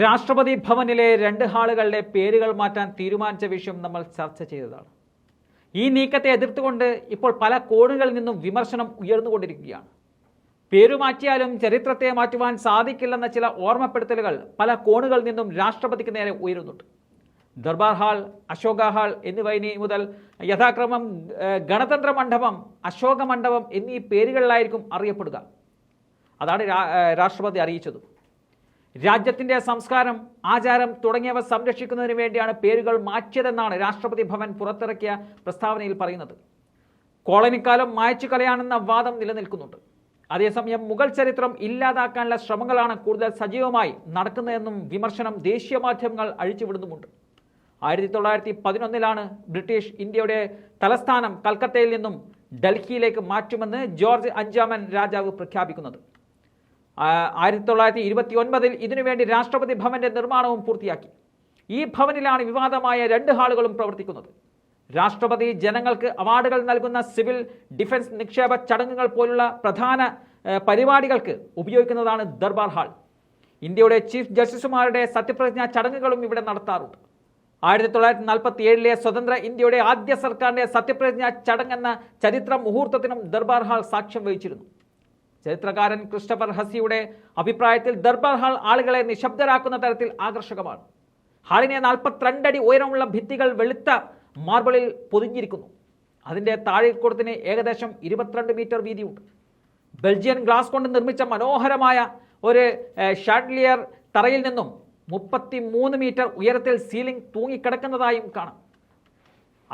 രാഷ്ട്രപതി ഭവനിലെ രണ്ട് ഹാളുകളുടെ പേരുകൾ മാറ്റാൻ തീരുമാനിച്ച വിഷയം നമ്മൾ ചർച്ച ചെയ്തതാണ്. ഈ നീക്കത്തെ എതിർത്തുകൊണ്ട് ഇപ്പോൾ പല കോണുകളിൽ നിന്നും വിമർശനം ഉയർന്നുകൊണ്ടിരിക്കുകയാണ്. പേരു മാറ്റിയാലും ചരിത്രത്തെ മാറ്റുവാൻ സാധിക്കില്ലെന്ന ചില ഓർമ്മപ്പെടുത്തലുകൾ പല കോണുകളിൽ നിന്നും രാഷ്ട്രപതിക്ക് നേരെ ഉയരുന്നുണ്ട്. ദർബാർ ഹാൾ അശോക ഹാൾ എന്നിവ ഇനി മുതൽ യഥാക്രമം ഗണതന്ത്ര മണ്ഡപം അശോക മണ്ഡപം എന്നീ പേരുകളിലായിരിക്കും അറിയപ്പെടുക. അതാണ് രാഷ്ട്രപതി അറിയിച്ചത്. രാജ്യത്തിന്റെ സംസ്കാരം ആചാരം തുടങ്ങിയവ സംരക്ഷിക്കുന്നതിന് വേണ്ടിയാണ് പേരുകൾ മാറ്റിയതെന്നാണ് രാഷ്ട്രപതി ഭവൻ പുറത്തിറക്കിയ പ്രസ്താവനയിൽ പറയുന്നത്. കോളനിക്കാലം മായച്ചു കളയാണെന്ന വാദം നിലനിൽക്കുന്നുണ്ട്. അതേസമയം മുഗൾ ചരിത്രം ഇല്ലാതാക്കാനുള്ള ശ്രമങ്ങളാണ് കൂടുതൽ സജീവമായി നടക്കുന്നതെന്നും വിമർശനം ദേശീയ മാധ്യമങ്ങൾ അഴിച്ചുവിടുന്നുമുണ്ട്. ആയിരത്തി തൊള്ളായിരത്തി പതിനൊന്നിലാണ് ബ്രിട്ടീഷ് ഇന്ത്യയുടെ തലസ്ഥാനം കൽക്കത്തയിൽ നിന്നും ഡൽഹിയിലേക്ക് മാറ്റുമെന്ന് ജോർജ് അഞ്ചാമൻ രാജാവ് പ്രഖ്യാപിക്കുന്നത്. ആയിരത്തി തൊള്ളായിരത്തി ഇരുപത്തി ഒൻപതിൽ ഇതിനുവേണ്ടി രാഷ്ട്രപതി ഭവന്റെ നിർമ്മാണവും പൂർത്തിയാക്കി. ഈ ഭവനിലാണ് വിവാദമായ രണ്ട് ഹാളുകളും പ്രവർത്തിക്കുന്നത്. രാഷ്ട്രപതി ജനങ്ങൾക്ക് അവാർഡുകൾ നൽകുന്ന സിവിൽ ഡിഫൻസ് നിക്ഷേപ ചടങ്ങുകൾ പോലുള്ള പ്രധാന പരിപാടികൾക്ക് ഉപയോഗിക്കുന്നതാണ് ദർബാർ ഹാൾ. ഇന്ത്യയുടെ ചീഫ് ജസ്റ്റിസുമാരുടെ സത്യപ്രതിജ്ഞാ ചടങ്ങുകളും ഇവിടെ നടത്താറുണ്ട്. ആയിരത്തി തൊള്ളായിരത്തി നാൽപ്പത്തി ഏഴിലെ സ്വതന്ത്ര ഇന്ത്യയുടെ ആദ്യ സർക്കാരിന്റെ സത്യപ്രതിജ്ഞാ ചടങ്ങെന്ന ചരിത്ര മുഹൂർത്തത്തിനും ദർബാർ ഹാൾ സാക്ഷ്യം വഹിച്ചിരുന്നു. ചരിത്രകാരൻ ക്രിസ്റ്റഫർ ഹസിയുടെ അഭിപ്രായത്തിൽ ദർബാർ ഹാൾ ആളുകളെ നിശബ്ദരാക്കുന്ന തരത്തിൽ ആകർഷകമാണ്. ഹാളിനെ നാൽപ്പത്തിരണ്ടടി ഉയരമുള്ള ഭിത്തികൾ വെളുത്ത മാർബിളിൽ പൊതിഞ്ഞിരിക്കുന്നു. അതിന്റെ താഴെക്കൂടത്തിന് ഏകദേശം ഇരുപത്തിരണ്ട് മീറ്റർ വീതിയുണ്ട്. ബെൽജിയൻ ഗ്ലാസ് കൊണ്ട് നിർമ്മിച്ച മനോഹരമായ ഒരു ഷാഡ്ലിയർ തറയിൽ നിന്നും മുപ്പത്തി മീറ്റർ ഉയരത്തിൽ സീലിംഗ് തൂങ്ങിക്കിടക്കുന്നതായും കാണാം.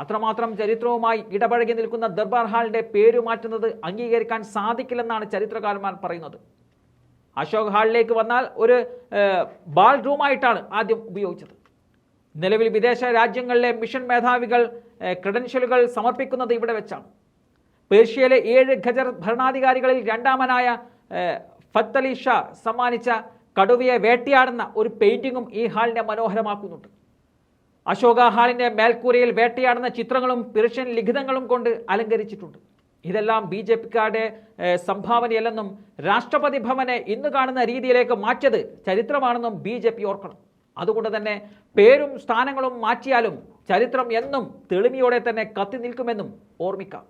അത്രമാത്രം ചരിത്രവുമായി ഇടപഴകി നിൽക്കുന്ന ദർബാർ ഹാളിന്റെ പേരു മാറ്റുന്നത് അംഗീകരിക്കാൻ സാധിക്കില്ലെന്നാണ് ചരിത്രകാരന്മാർ പറയുന്നത്. അശോക് ഹാളിലേക്ക് വന്നാൽ ഒരു ബാൾ റൂമായിട്ടാണ് ആദ്യം ഉപയോഗിച്ചത്. നിലവിൽ വിദേശ രാജ്യങ്ങളിലെ മിഷൻ മേധാവികൾ ക്രെഡൻഷ്യലുകൾ സമർപ്പിക്കുന്നത് ഇവിടെ വെച്ചാണ്. പേർഷ്യയിലെ ഏഴ് ഖജർ ഭരണാധികാരികളിൽ രണ്ടാമനായ ഫത്തലി ഷാ സമ്മാനിച്ച കടുവയെ വേട്ടയാടുന്ന ഒരു പെയിന്റിങ്ങും ഈ ഹാളിനെ മനോഹരമാക്കുന്നുണ്ട്. അശോക ഹാളിന്റെ മേൽക്കൂരയിൽ വേട്ടയാടുന്ന ചിത്രങ്ങളും പേർഷ്യൻ ലിഖിതങ്ങളും കൊണ്ട് അലങ്കരിച്ചിട്ടുണ്ട്. ഇതെല്ലാം ബി ജെ പിക്കാരുടെ സംഭാവനയല്ലെന്നും രാഷ്ട്രപതി ഭവനെ ഇന്ന് കാണുന്ന രീതിയിലേക്ക് മാറ്റിയത് ചരിത്രമാണെന്നും ബി ജെ പി ഓർക്കണം. അതുകൊണ്ട് തന്നെ പേരും സ്ഥാനങ്ങളും മാറ്റിയാലും ചരിത്രം എന്നും തെളിമയോടെ തന്നെ കത്തി നിൽക്കുമെന്നും ഓർമ്മിക്കാം.